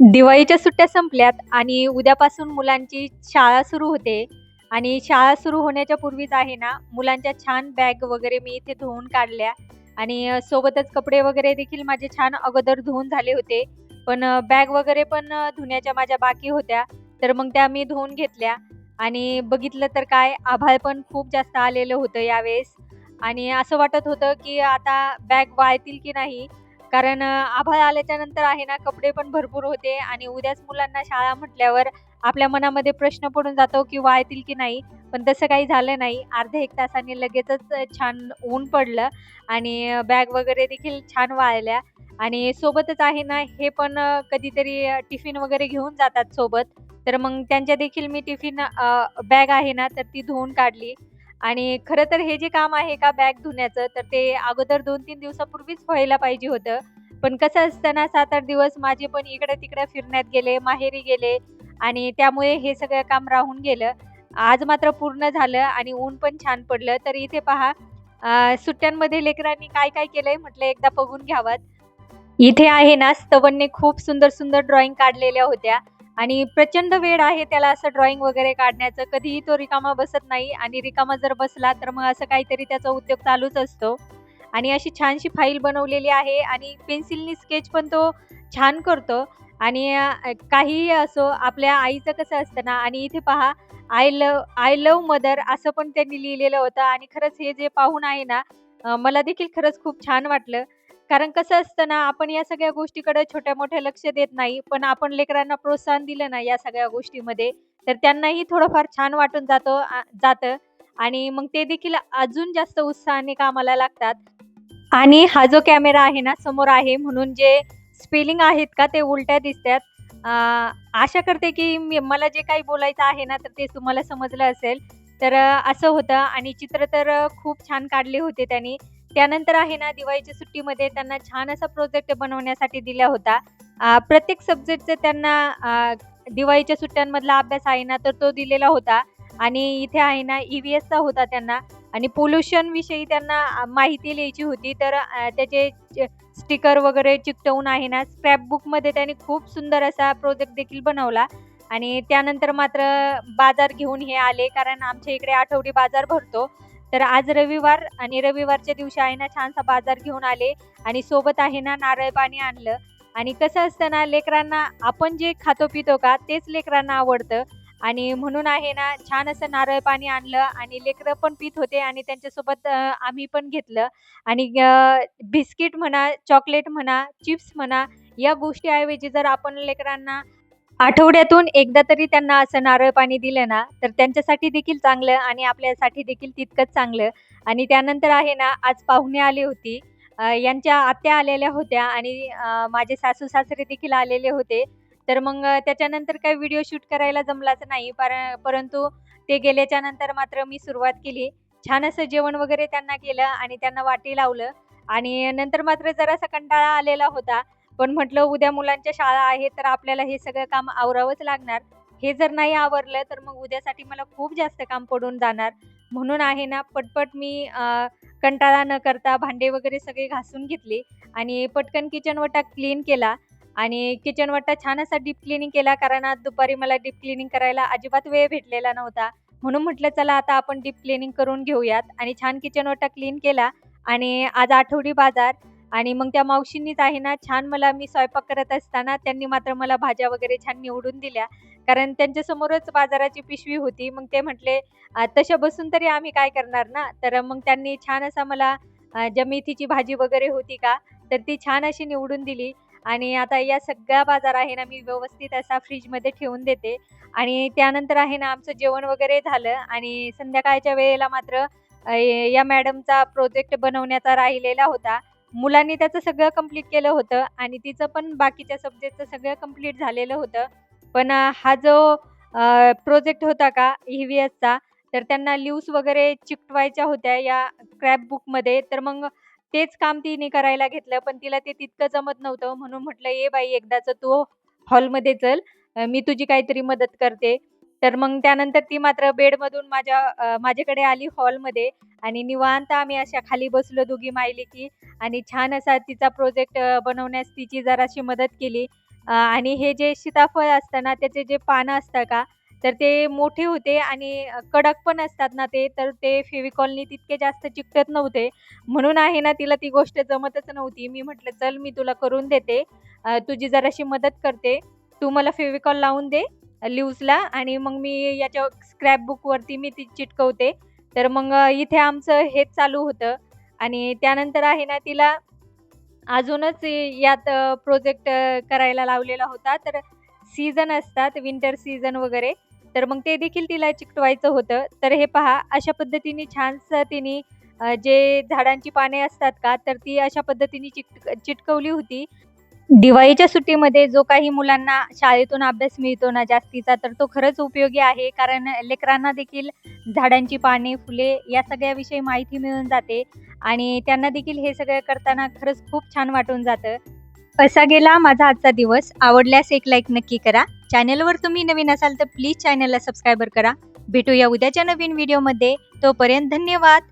दिवाळीच्या सुट्ट्या संपल्यात आणि उद्यापासून मुलांची शाळा सुरू होते. आणि शाळा सुरू होण्याच्या पूर्वीच आहे ना मुलांच्या छान बॅग वगैरे मी इथे धुवून काढल्या. आणि सोबतच कपडे वगैरे देखील माझे छान अगोदर धुवून झाले होते. पण बॅग वगैरे पण धुण्याच्या माझ्या बाकी होत्या. तर मग त्या मी धुवून घेतल्या. आणि बघितलं तर काय आभाळ पण खूप जास्त आलेलं होतं यावेळेस. आणि असं वाटत होतं की आता बॅग वाळतील की नाही. कारण आभाळ आल्याच्यानंतर आहे ना कपडे पण भरपूर होते आणि उद्याच मुलांना शाळा म्हटल्यावर आपल्या मनामध्ये प्रश्न पडून जातो की वाळतील की नाही. पण तसं काही झालं नाही. अर्ध्या एक तासाने लगेचच छान ऊन पडलं आणि बॅग वगैरे देखील छान वाळल्या आणि सोबतच आहे ना हे पण कधीतरी टिफिन वगैरे घेऊन जातात सोबत. तर मग त्यांच्या देखील मी टिफिन बॅग आहे ना तर ती धुवून काढली. आणि खरं तर हे जे काम आहे का बॅग धुण्याचं तर ते अगोदर दोन तीन दिवसापूर्वीच व्हायला पाहिजे होतं. पण कसं असतं ना सात आठ दिवस माझे पण इकडे तिकडे फिरण्यात गेले माहेरी गेले आणि त्यामुळे हे सगळं काम राहून गेलं. आज मात्र पूर्ण झालं आणि ऊन पण छान पडलं. तर इथे पहा सुट्ट्यांमध्ये लेकरांनी काय काय केलंय म्हटलं एकदा बघून घ्यावं. इथे आहे ना स्तवनने खूप सुंदर सुंदर ड्रॉइंग काढलेल्या होत्या. आणि प्रचंड वेळ आहे त्याला असं ड्रॉइंग वगैरे काढण्याचं. कधीही तो रिकामा बसत नाही आणि रिकामा जर बसला तर मग असं काहीतरी त्याचा उद्योग चालूच असतो. आणि अशी छानशी फाईल बनवलेली आहे आणि पेन्सिलनी स्केच पण तो छान करतो. आणि काहीही असो आपल्या आईचं कसं असतं ना आणि इथे पहा I love I love mother असं पण त्यांनी लिहिलेलं होतं. आणि खरंच हे जे पाहून आहे ना मला देखील खरंच खूप छान वाटलं. कारण कसं असतं ना आपण या सगळ्या गोष्टीकडे छोट्या मोठ्या लक्ष देत नाही पण आपण लेकरांना प्रोत्साहन दिलं ना या सगळ्या गोष्टीमध्ये तर त्यांनाही थोडंफार छान वाटून जातो जातं. आणि मग ते देखील अजून जास्त उत्साहाने कामाला लागतात. आणि हा जो कॅमेरा आहे ना समोर आहे म्हणून जे स्पेलिंग आहेत का ते उलट्या दिसतात. आशा करते की मला जे काही बोलायचं आहे ना तर ते तुम्हाला समजलं असेल. तर असं होतं. आणि चित्र तर खूप छान काढले होते त्यांनी. त्यानंतर आहे ना दिवाळीच्या सुट्टीमध्ये त्यांना छान असा प्रोजेक्ट बनवण्यासाठी दिला होता प्रत्येक सब्जेक्टचं त्यांना दिवाळीच्या सुट्ट्यांमधला अभ्यास आहे ना तर तो दिलेला होता. आणि इथे आहे ना ई एसचा होता त्यांना. आणि पोल्युशन विषयी त्यांना माहिती लिहायची होती. तर त्याचे स्टिकर वगैरे चिकटवून आहे ना स्क्रॅपबुकमध्ये त्यांनी खूप सुंदर असा प्रोजेक्ट देखील बनवला. आणि त्यानंतर मात्र बाजार घेऊन हे आले कारण आमच्या इकडे आठवडी बाजार भरतो. तर आज रविवार आणि रविवारच्या दिवशी आहे ना छानसा बाजार घेऊन आले आणि सोबत आहे ना नारळ पाणी आणलं. आणि कसं असतं ना लेकरांना आपण जे खातो पितो का तेच लेकरांना आवडतं. आणि म्हणून आहे ना छान असं नारळ पाणी आणलं आणि लेकरं पण पित होते आणि त्यांच्यासोबत आम्ही पण घेतलं. आणि बिस्किट म्हणा चॉकलेट म्हणा चिप्स म्हणा या गोष्टीऐवजी जर आपण लेकरांना आठवड्यातून एकदा तरी त्यांना असं नारळ पाणी दिलं ना तर त्यांच्यासाठी देखील चांगलं आणि आपल्यासाठी देखील तितकंच चांगलं. आणि त्यानंतर आहे ना आज पाहुणे आले होती. यांच्या आत्या आलेल्या होत्या आणि माझे सासू सासरे देखील आलेले होते. तर मग त्याच्यानंतर काही व्हिडिओ शूट करायला जमलाच नाही पर परंतु ते गेल्याच्यानंतर मात्र मी सुरुवात केली. छान असं जेवण वगैरे त्यांना केलं आणि त्यांना वाटी लावलं. आणि नंतर मात्र जरासा कंटाळा आलेला होता. पण म्हटलं उद्या मुलांच्या शाळा आहे तर आपल्याला हे सगळं काम आवरावंच लागणार. हे जर नाही आवरलं तर मग उद्यासाठी मला खूप जास्त काम पडून जाणार. म्हणून आहे ना पटपट मी कंटाळा न करता भांडे वगैरे सगळे घासून घेतले आणि पटकन किचन वटा क्लीन केला. आणि किचन छान असा डीप क्लिनिंग केला कारण आज दुपारी मला डीप क्लिनिंग करायला अजिबात वेळ भेटलेला नव्हता. म्हणून म्हटलं चला आता आपण डीप क्लिनिंग करून घेऊयात. आणि छान किचन क्लीन केला आणि आज आठवडी बाजार. आणि मग त्या मावशींनीच आहे ना छान मला मी स्वयंपाक करत असताना त्यांनी मात्र मला भाज्या वगैरे छान निवडून दिल्या. कारण त्यांच्यासमोरच बाजाराची पिशवी होती. मग ते म्हटले तशा बसून तरी आम्ही काय करणार ना? तर मग त्यांनी छान असा मला जमेथीची ज्या मेथीची भाजी वगैरे होती का? तर ती छान अशी निवडून दिली. आणि आता या सगळ्या बाजार आहे ना मी व्यवस्थित असा फ्रीजमध्ये ठेवून देते. आणि त्यानंतर आहे ना आमचं जेवण वगैरे झालं. आणि संध्याकाळच्या वेळेला मात्र या मॅडमचा प्रोजेक्ट बनवण्याचा राहिलेला होता. मुलांनी त्याचं सगळं कंप्लीट केलं होतं आणि तिचं पण बाकीच्या सब्जेक्टचं सगळं कंप्लीट झालेलं होतं. पण हा जो प्रोजेक्ट होता का ई व्ही एसचा तर त्यांना लिव्स वगैरे चिकटवायच्या होत्या या क्रॅप बुकमध्ये तर मग तेच काम तिने करायला घेतलं पण तिला ते तितकं जमत नव्हतं. म्हणून म्हटलं ये बाई एकदाचं तू हॉलमध्ये चल. मी तुझी काहीतरी मदत करते. तर मग त्यानंतर ती मात्र बेडमधून माझ्या माझ्याकडे आली हॉलमध्ये आणि निवांत आम्ही अशा खाली बसलो दोघी मायलेकी आणि छान असा तिचा प्रोजेक्ट बनवण्यास तिची जराशी मदत केली आणि हे जे सीताफळ असतं ना, त्याचे जे पानं असतं का, तर ते मोठे होते आणि कडक पण असतात ना ते, तर ते फेविकॉलनी तितके जास्त चिकटत नव्हते. म्हणून आहे ना, तिला ती गोष्ट जमतच नव्हती. मी म्हटलं, "चल, मी तुला करून देते. तुझी जराशी मदत करते. तू मला फेविकॉल लावून दे लिव्सला आणि मग मी याच्या स्क्रॅप बुकवरती मी ती चिटकवते." तर मग इथे आमचं हेच चालू होतं आणि त्यानंतर आहे ना, तिला अजूनच यात प्रोजेक्ट करायला लावलेला होता. तर सीझन असतात, विंटर सीझन वगैरे, तर मग ते देखील तिला चिकटवायचं होतं. तर हे पहा, अशा पद्धतीने छानसं तिने जे झाडांची पाने असतात का, तर ती अशा पद्धतीने चिट चिटकवली होती. दिवाळीच्या सुट्टीमध्ये जो काही मुलांना शाळेतून अभ्यास मिळतो ना जास्तीचा, तर तो खरंच उपयोगी आहे. कारण लेकरांना देखील झाडांची पाने, फुले या सगळ्याविषयी माहिती मिळून जाते आणि त्यांना देखील हे सगळं करताना खरंच खूप छान वाटून जातं. असा गेला माझा आजचा दिवस. आवडल्यास एक लाईक नक्की करा. चॅनलवर तुम्ही नवीन असाल तर प्लीज चॅनलला सबस्क्राईबर करा. भेटूया उद्याच्या नवीन व्हिडिओमध्ये. तोपर्यंत धन्यवाद.